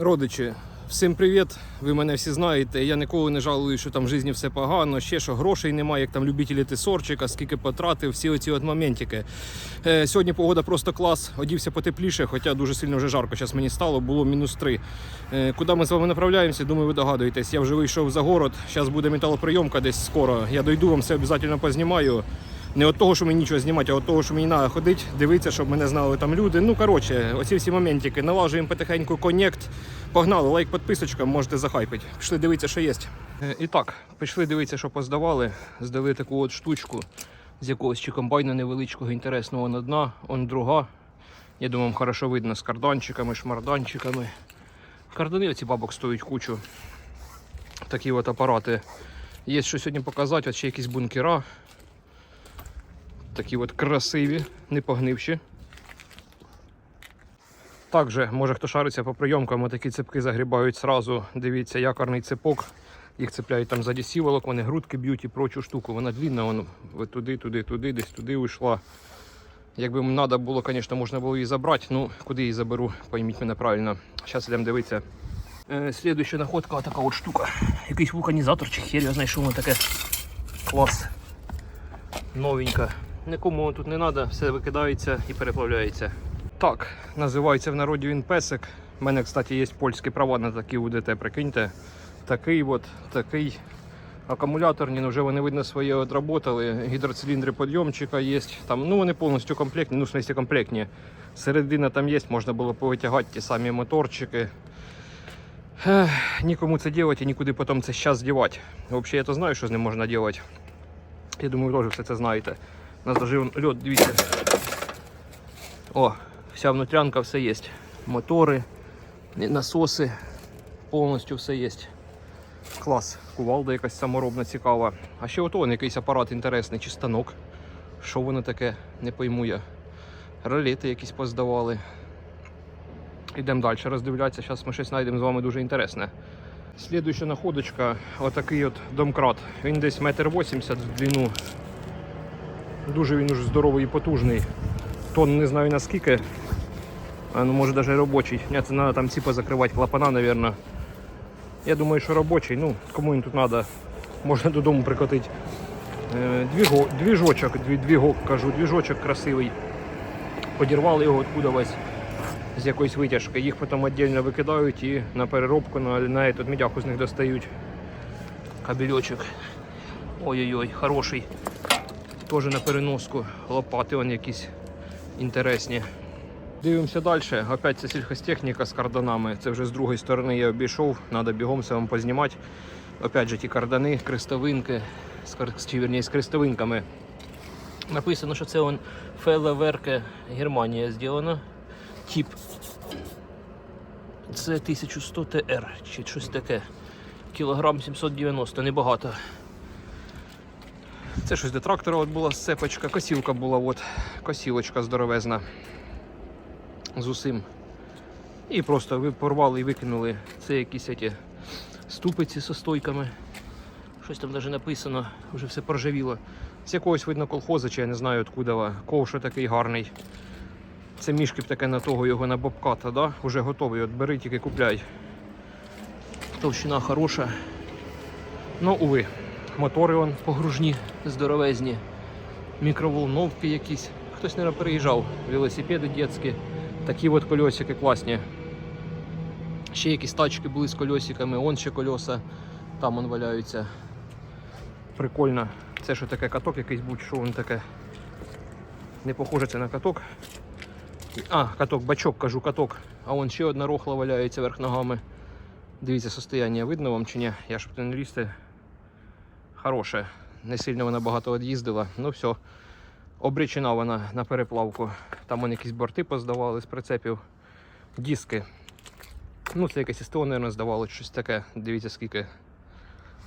Родичі, всім привіт! Ви мене всі знаєте. Я ніколи не жалую, що там в житті все погано, ще що грошей немає, як там любителі тисорчика, скільки потратив, всі оці от моментики. Е, сьогодні погода просто клас, одівся потепліше, хоча дуже сильно вже жарко. Зараз мені стало, було мінус 3. Е, куди ми з вами направляємося? Думаю, ви догадуєтесь. Я вже вийшов за город. Зараз буде металоприйомка десь скоро. Я дойду, вам все обов'язково познімаю. Не від того, що мені нічого знімати, а від того, що мені треба ходити, дивитися, щоб мене знали там люди. Ну, коротше, оці всі моментики. Налажуємо потихеньку коннект. Погнали, лайк, підписочка, можете захайпити. Пішли дивитися, що є. І так, пішли дивитися, що поздавали. Здали таку от штучку з якогось чи комбайна невеличкого, інтересного на дна. Он друга. Я думаю, хорошо видно з карданчиками, шмарданчиками. Кардани оці бабок стоять кучу. Такі от апарати. Є що сьогодні показати, от ще якісь бункера. Такі от красиві, не погнивші. Також, може хто шариться по прийомкам, такі цепки загрібають сразу. Дивіться, якорний цепок. Їх цепляють там ззаді сіволок, вони грудки б'ють і прочу штуку. Вона длінна, вона туди, туди, туди, десь туди уйшла. Якби треба було, звісно, можна було її забрати. Ну, куди її заберу, пойміть мене правильно. Зараз йдемо дивитися. Е, слідуюча находка така от штука. Якийсь вулканізатор чи хер, я знайшов воно таке. Клас. Новенька. Нікому тут не треба, все викидається і переплавляється. Так, називається в народі він песик. У мене, кстати, є польські права на такі УДТ, прикиньте. Такий от, такий. Акумуляторні, ну вже вони видно своє отработали. Гідроциліндри підйомчика є. Там, ну вони повністю комплектні, ну в смысле комплектні. Середина там є, можна було повитягати ті самі моторчики. Ех, нікому це робити і нікуди потім це зараз дівати. Взагалі я то знаю, що з ним можна робити. Я думаю, ви теж все це знаєте. У нас даже льот, дивіться. О, вся внутрянка, все є. Мотори, насоси, повністю все є. Клас. Кувалда якась саморобна цікава. А ще ото якийсь апарат інтересний, чи станок. Що воно таке, не пойму я. Ролети якісь поздавали. Йдемо далі роздивлятися. Зараз ми щось знайдемо з вами дуже інтересне. Слідуюча находочка, отакий от домкрат. Він десь метр вісімдесят в длину. Дуже він уже здоровий і потужний. Тон не знаю наскільки. А ну може навіть робочий. Ні, це треба там ці позакривати клапана, мабуть. Я думаю, що робочий. Ну, кому він тут треба, можна додому прикотити. Е, Двіго, двіжочок, дві, кажу, двіжочок красивий. Подірвали його откуда з якоїсь витяжки. Їх потім віддільно викидають і на переробку на, на этот медяху з них достають. Кабельочок. Ой-ой-ой, хороший. Теж на переноску. Лопати вон якісь інтересні. Дивимося далі. Опять це сільхозтехніка з карданами. Це вже з другої сторони я обійшов. Треба бігом все познімати. Опять же ті кардани, крестовинки, чи, вірні, з крестовинками. Написано, що це он Фелеверке Германія зроблено. Тип. Це 1100 ТР чи щось таке. Кілограм 790, небагато. Це щось до трактора от була сцепочка, косілка була, от, косілочка здоровезна з усім. І просто ви порвали і викинули. Це якісь эти ступиці зі стойками. Щось там навіть написано, вже все поржавіло. З якогось видно колхоза, чи я не знаю откуда. Ковш такий гарний. Це мішки б таке на того його на бобката, да? Уже готовий. От бери, тільки купляй. Товщина хороша. Ну, уви, мотори вон погружні, здоровезні, мікроволновки якісь. Хтось, мабуть, переїжджав. Велосипеди дитячі. Такі от кольосики класні. Ще якісь тачки були з кольосиками, он ще кольоса, там вон валяються. Прикольно. Це що таке каток якийсь будь, що він таке. Не похоже це на каток. А, каток, бачок, кажу, каток. А вон ще одна рохла валяється верх ногами. Дивіться, состояння видно вам чи ні? Я ж не лізти. Хороше. Не сильно вона багато від'їздила. Ну все. Обречена вона на переплавку. Там вони якісь борти поздавали з прицепів. Диски. Ну, це якесь СТО, мабуть, здавало щось таке. Дивіться скільки.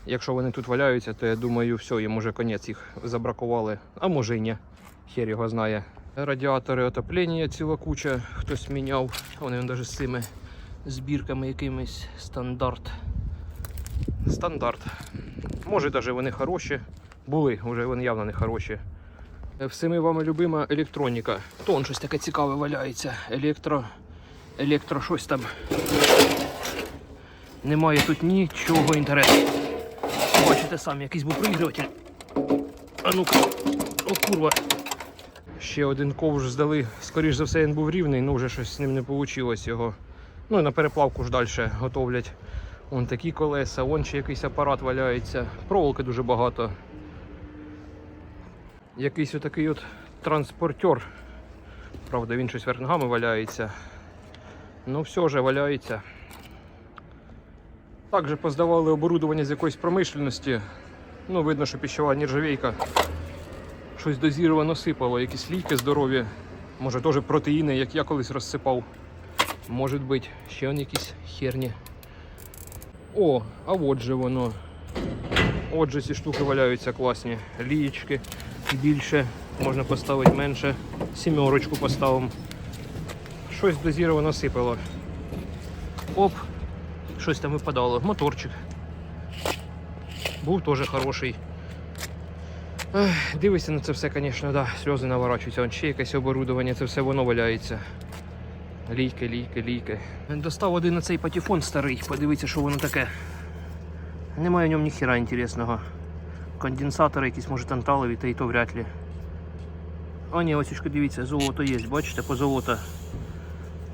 Якщо вони тут валяються, то я думаю, все, їм уже конець їх забракували. А може і ні. Хер його знає. Радіатори отоплення ціла куча, хтось міняв. Вони навіть з цими збірками якимись стандарт. Стандарт. Може навіть вони хороші. Були, вже вони явно не хороші. Всіми вами любима електроніка. Тон щось таке цікаве валяється. Електро. Електро щось там. Немає тут нічого інтересного. Бачите самі, якийсь був проігріватель. А ну-ка, о курва. Ще один ковш здали. Скоріш за все він був рівний, ну вже щось з ним не вийшло його. Ну і на переплавку ж далі готовлять. Вон такі колеса, вон ще якийсь апарат валяється. Проволоки дуже багато. Якийсь отакий от транспортер. Правда, він щось вверх ногами валяється. Ну все вже валяється. Також поздавали оборудовання з якоїсь промишленості. Ну, видно, що піщова нержавейка. Щось дозіровано сипало, якісь ліки здорові. Може теж протеїни, як я колись розсипав. Може бути, ще якісь херні. О, а от же воно. Отже, ці штуки валяються класні. Лієчки більше, можна поставити менше. Сімерочку поставимо. Щось дозіровано сипало. Оп, щось там випадало. Моторчик. Був теж хороший. Ех, Дивишся на це все, звісно, да, сльози наворачуються. Ще якесь оборудовання, це все воно валяється. Лійки, лійки, лійки. Достав один на цей патефон старий, подивіться, що воно таке. Немає в ньому ніхіра інтересного. Конденсатори якісь, може, танталові, та й то вряд ли. А ні, ось дивіться, золото є, бачите, по золото.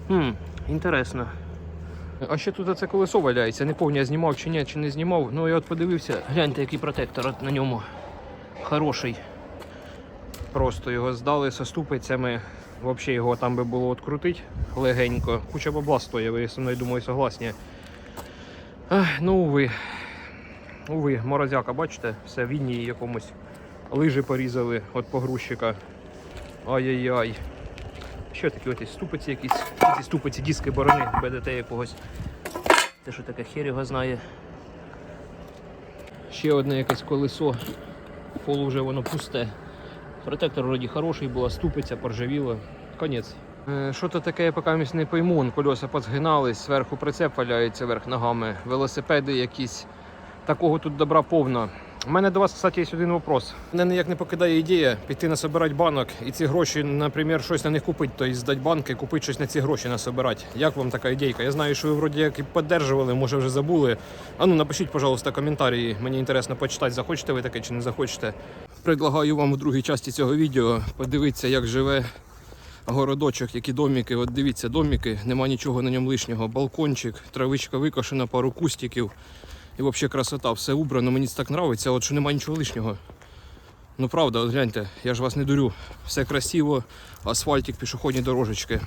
Хм, інтересно. А ще тут це колесо валяється, не пам'ятаю, я знімав чи ні, чи не знімав. Ну я от подивився, гляньте, який протектор от на ньому. Хороший. Просто його здали со ступицями. Взагалі його там би було відкрутити легенько. Куча бабла стоїть, ви зі мною думаю, согласні. Ах, ну уви. Уви, морозяка, бачите, все в інії якомусь. Лижі порізали від погрузчика. Ай-яй-яй. Що такі оті ступиці якісь? Ці ступиці, диски борони, БДТ якогось. Те, що таке хер його знає. Ще одне якесь колесо. Полу вже воно пусте. Протектор вроді хороший, була ступиця, поржавіло. Конець. Е, Що то таке, я поки не пойму. Вон Колеса позгинались, зверху прицеп валяється вверх ногами, велосипеди якісь. Такого тут добра повно. У мене до вас, кстати, є один вопрос. Мене ніяк не покидає ідея піти насобирати банок і ці гроші, наприклад, щось на них купити, тобто здати банки, купити щось на ці гроші насобирати. Як вам така ідейка? Я знаю, що ви вроді як і підтримували, може вже забули. А ну напишіть, пожалуйста, коментарі. Мені інтересно почитати, захочете ви таке чи не захочете. Предлагаю вам у другій часті цього відео подивитися, як живе городочок, які доміки. От дивіться, доміки, нема нічого на ньому лишнього. Балкончик, травичка викошена, пару кустиків. І взагалі красота, все убрано, мені це так подобається, от що немає нічого лишнього. Ну правда, от гляньте, я ж вас не дурю. Все красиво, асфальтик, пішохідні дорожечки.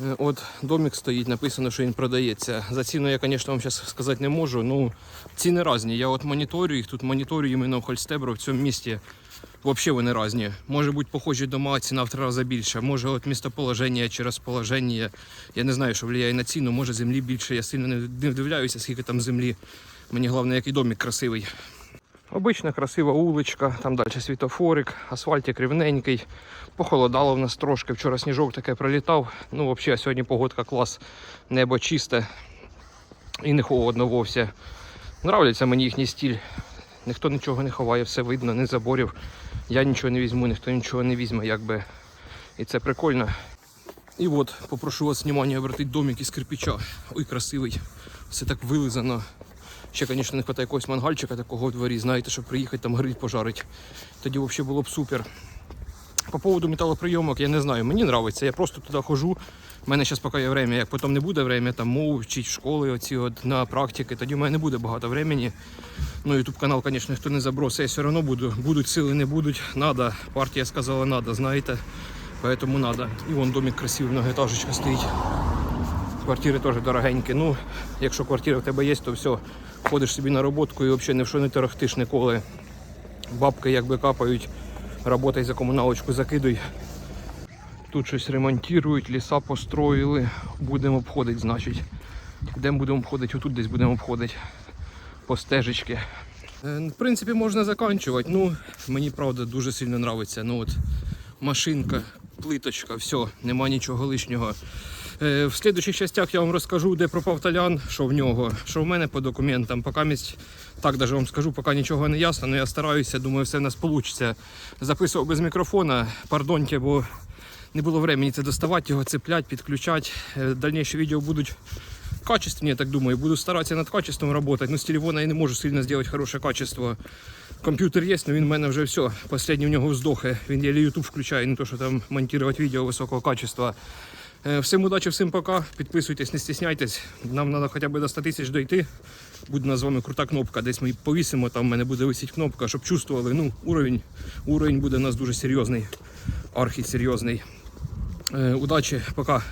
Е, От домик стоїть, написано, що він продається. За ціну я, звісно, вам зараз сказати не можу. Ну, ціни різні. Я от моніторю їх, тут моніторю іменно в Хольстебро в цьому місті. Взагалі вони різні. Може бути похожі дома, ціна в три рази більша. Може от містоположення чи розположення. Я не знаю, що впливає на ціну, може землі більше. Я сильно не вдивляюся, скільки там землі. Мені головне, який домик красивий. Обична красива вуличка, там далі світофорик, асфальтик рівненький. Похолодало в нас трошки. Вчора сніжок таке пролітав. Ну, взагалі, сьогодні погодка клас, небо чисте і не холодно вовсе. Нравляться мені їхній стіль. Ніхто нічого не ховає, все видно, не заборів. Я нічого не візьму, ніхто нічого не візьме, якби. І це прикольно. І от, попрошу вас внимання обратити домик із кирпича. Ой, красивий. Все так вилизано. Ще, звісно, не вистачає якогось мангальчика такого в дворі, знаєте, щоб приїхати там гриль пожарити. Тоді взагалі було б супер. По поводу металоприйомок, я не знаю, мені подобається. Я просто туди хожу. У мене зараз поки є время, як потім не буде время, там мову вчить в школи оці от, на практики, тоді в мене не буде багато времени. Ну, ютуб канал, звісно, ніхто не забросить, я все одно буду. Будуть сили, не будуть. Надо. Партія сказала, надо, знаєте. Поэтому надо. І вон домик красивий, многоетажечка стоїть. Квартири теж дорогенькі. Ну, якщо квартира в тебе є, то все, ходиш собі на роботку і взагалі ні в що не торохтиш ніколи. Бабки якби капають, работай за комуналочку закидуй. Тут щось ремонтують, ліса построїли. Будемо обходити, значить. Де будемо обходити? Отут десь будемо обходити. По стежечки. Е, В принципі, можна закінчувати. Ну, мені правда дуже сильно подобається. Ну от машинка, плиточка, все, нема нічого лишнього. Е, В слідучих частях я вам розкажу, де пропав талян, що в нього, що в мене по документам. Поки місць, так даже вам скажу, поки нічого не ясно, але я стараюся, думаю, все в нас вийде. Записував без мікрофона, пардоньте, бо не було времени це доставати, його цепляти, підключати. Е, Дальніші відео будуть качественнее, я так думаю. Буду старатися над качеством работать. Но з телефона я не можу сильно зробити хороше качество. Комп'ютер є, але він в мене вже все. Последній в нього вздохи. Він єлі YouTube включає, не то що там монтувати відео високого качества. Е, Всім удачі, всім пока. Підписуйтесь, не стісняйтесь. Нам треба хоча б до 100 тисяч дойти. Буде нас з вами крута кнопка. Десь ми повісимо, там в мене буде висіти кнопка, щоб чувствували. Ну, уровень, уровень буде у нас дуже серйозний, архі серйозний. Удачі, пока.